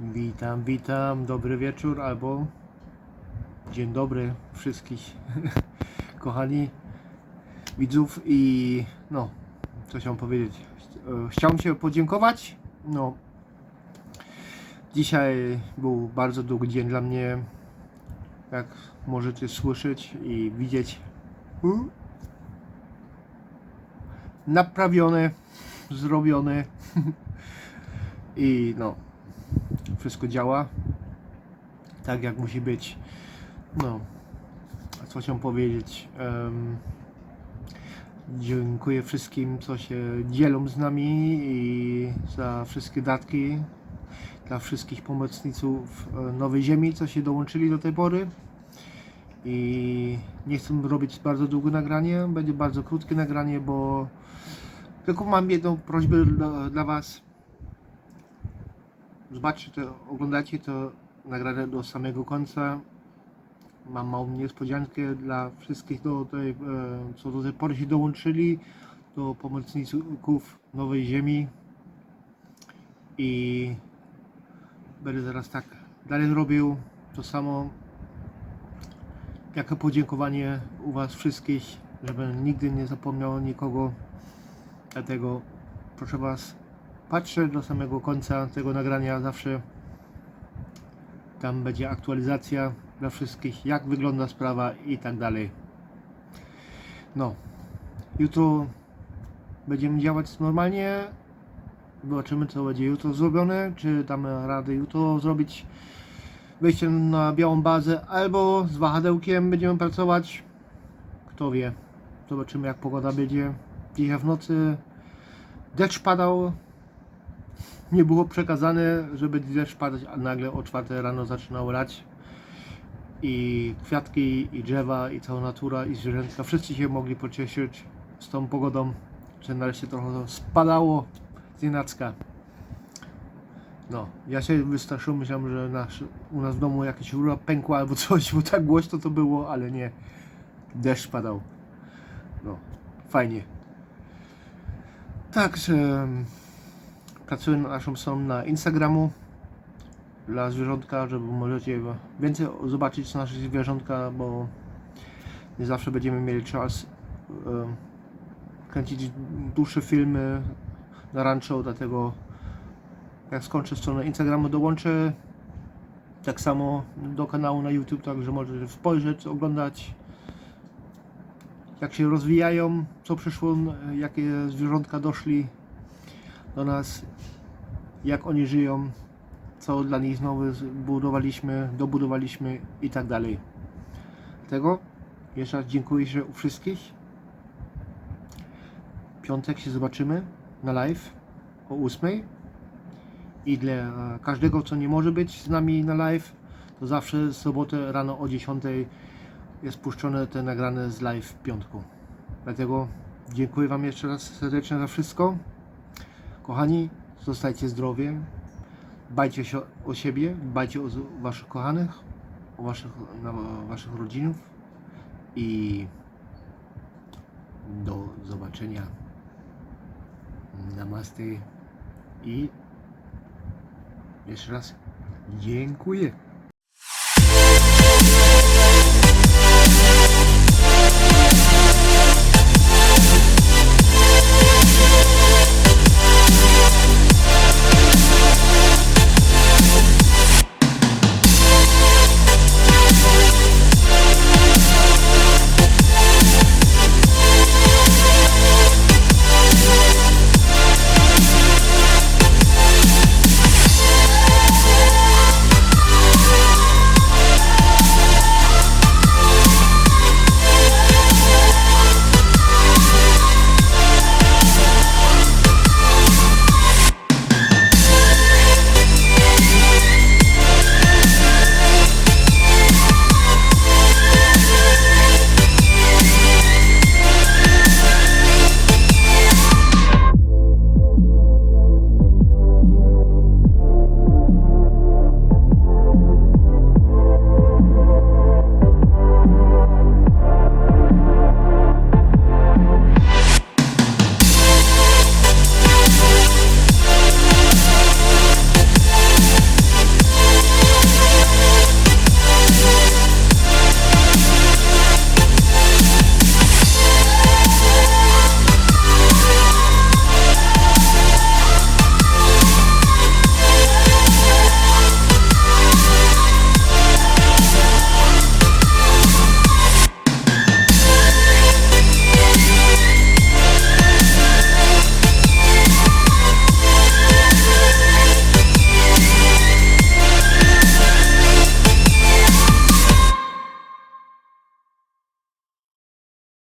Witam, witam, dobry wieczór albo dzień dobry wszystkich kochani widzów i no, co chciałem powiedzieć. E, Chciałem się podziękować. No, dzisiaj był bardzo długi dzień dla mnie, jak możecie słyszeć i widzieć. Naprawione, zrobione i no, wszystko działa tak jak musi być. No, co chciałem powiedzieć? Em, dziękuję wszystkim, co się dzielą z nami i za wszystkie datki dla wszystkich pomocników e, Nowej Ziemi, co się dołączyli do tej pory. I nie chcę robić bardzo długie nagranie, będzie bardzo krótkie nagranie, bo tylko mam jedną prośbę dla, dla Was zobaczcie to, oglądacie to nagrane do samego końca. Mam małą niespodziankę dla wszystkich, do tej, e, co do tej pory się dołączyli, do pomocników Nowej Ziemi. I będę zaraz tak dalej robił to samo. Jako podziękowanie u Was wszystkich, żebym nigdy nie zapomniał nikogo. Dlatego proszę Was, patrzę do samego końca tego nagrania zawsze tam będzie aktualizacja dla wszystkich jak wygląda sprawa i tak dalej. No jutro będziemy działać normalnie zobaczymy co będzie jutro zrobione czy damy radę jutro zrobić wejście na białą bazę albo z wahadełkiem będziemy pracować. Kto wie zobaczymy jak pogoda będzie. Dzisiaj w nocy deszcz padał nie było przekazane, żeby deszcz padać, a nagle o 4 rano zaczynał lać. I kwiatki, i drzewa, i cała natura, i zwierzęta, wszyscy się mogli pocieszyć z tą pogodą, że nareszcie trochę spadało z nienacka. No, ja się wystraszyłem, myślałem, że nasz, u nas w domu jakaś rura pękła albo coś, bo tak głośno to było, ale nie. Deszcz padał. No, fajnie. Także pracuję nad naszą stroną na Instagramu dla zwierzątka, żeby możecie więcej zobaczyć nasze zwierzątka, bo nie zawsze będziemy mieli czas kręcić dłuższe filmy na rancho, dlatego jak skończę stronę Instagramu dołączę. Tak samo do kanału na YouTube, także możecie spojrzeć, oglądać jak się rozwijają, co przyszło, jakie zwierzątka doszli do nas, jak oni żyją, co dla nich znowu zbudowaliśmy, dobudowaliśmy i tak dalej. Tego jeszcze raz dziękuję u wszystkich. Piątek się zobaczymy na live o 8. I dla każdego, co nie może być z nami na live, to zawsze sobotę rano o 10 jest puszczone te nagrane z live w piątku. Dlatego dziękuję Wam jeszcze raz serdecznie za wszystko. Kochani, zostajcie zdrowi, dbajcie się o siebie, dbajcie o waszych kochanych, o waszych, na, waszych rodzinów i do zobaczenia. Namaste i jeszcze raz dziękuję.